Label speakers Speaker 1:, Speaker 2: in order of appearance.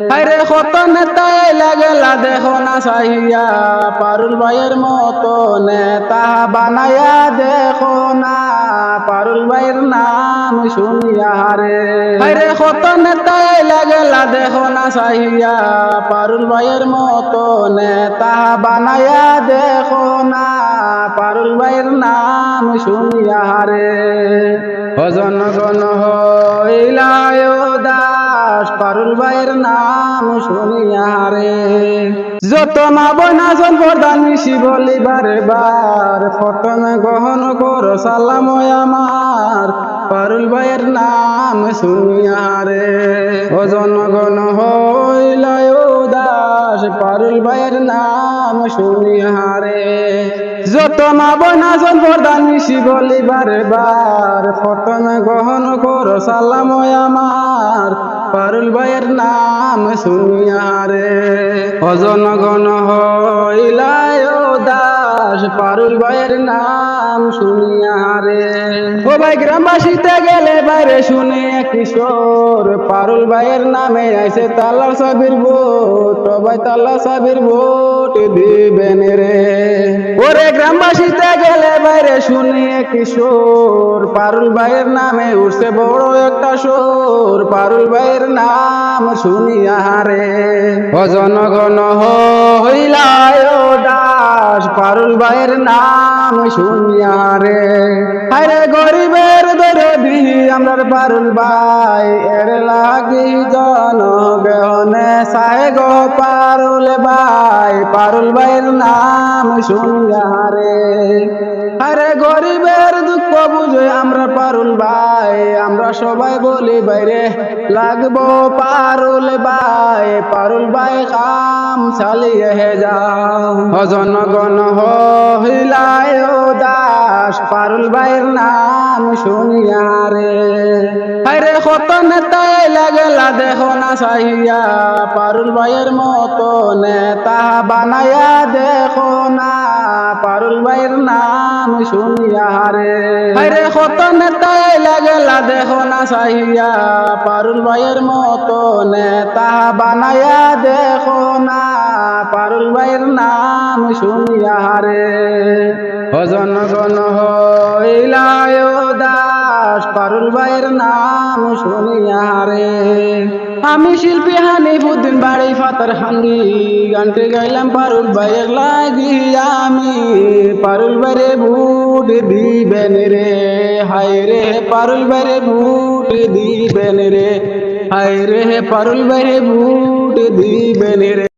Speaker 1: আরে কত নেতাই লাগেলা দেখো না সাহিয়া, পারুল ভাইয়ের মতো নেতা বানায়া দেখো না, পারুল ভাইয়ের নাম শুনিয়া রে আরে কত নেতাই লাগেলা দেখো না সাহিয়া, পারুল ভাইয়ের মতো নেতা বানায়া দেখো না, পারুল ভাইয়ের নাম শুনিয়া রে ভজন গণ হইলায় দাস পারুল ভাইয়ের নাম শুনিয়া রে। যত মা বনাজন প্রধান মিশি বলি বারে বার ফটন গহন কর, সালাম আমার। পারুল ভাইয়ের নাম শুনিয়া রে। ভজন গণ হইলায় দাস পারুল ভাইয়ের নাম শুনিয়া রে। যত মা বনাজন প্রধান মিশি বলি বারে বার ফটন গহন কর, সালাম আমার। পারুল ভাইয়ের নাম শুনিয়া রে অজন গণ হইলায় দাস পারুল ভাইয়ের নাম শুনিয়া রে। গ্রামবাসীতে গেলে বাইরে শুনে কিশোর পারুল ভাইয়ের নামে আইসে তাল্লা সাবির ভোট। তাল্লা সাবির ভোট দিবেন রে। ওরে গ্রামবাসীতে গেলে বাইরে শুনে কিশোর পারুল ভাইয়ের নামে উঠছে বড় একটা সোর। পারুল ভাইয়ের নাম শুনিয়া রে। ভজন গণ হইলায় নাম শুনিয়া রে আরে গরিবের দরদি, আমরার পারুল ভাই, এর লাগি জনগণে সাহে গো পারুল ভাই। পারুল ভাইয়ের নাম শুনিয়া রে আরে গরিবের বুঝে আমরা পারুল ভাই, আমরা সবাই বলি বাইরে, লাগবো পারুল ভাই পারুল ভাই কাম চালিয়ে যাও। ভজন গণ হইলায় দাস পারুল ভাইয়ের নাম শুনিয়া রে। আরে কত নেতাই লাগেলা দেখো না সাহিয়া পারুল ভাইয়ের মতো নেতা বানায়া দেখো না। পারুল ভাইয়ের নাম শুনিয়া রে আরে কত নেতাই লাগেলা দেখো না সাহিয়া পারুল ভাইয়ের মতো নেতা বানায়া দেখো না। পারুল ভাইয়ের নাম শুনিয়া রে ভজন গণ হইলায় দাস পারুল ভাইয়ের নাম শুনিয়া রে আমি শিল্পী হানিফুদ্দিন, বাড়ি ফাতার হাঙ্গি। গানটি গাইলাম পারুল ভাইয়ের লাগি। আমি পারুল ভাইরে বুট দিবেন রে। হায় রে, পারুল ভাইরে বুট দিবেন রে। হায় রে, পারুল ভাইরে বুট দিবেন রে।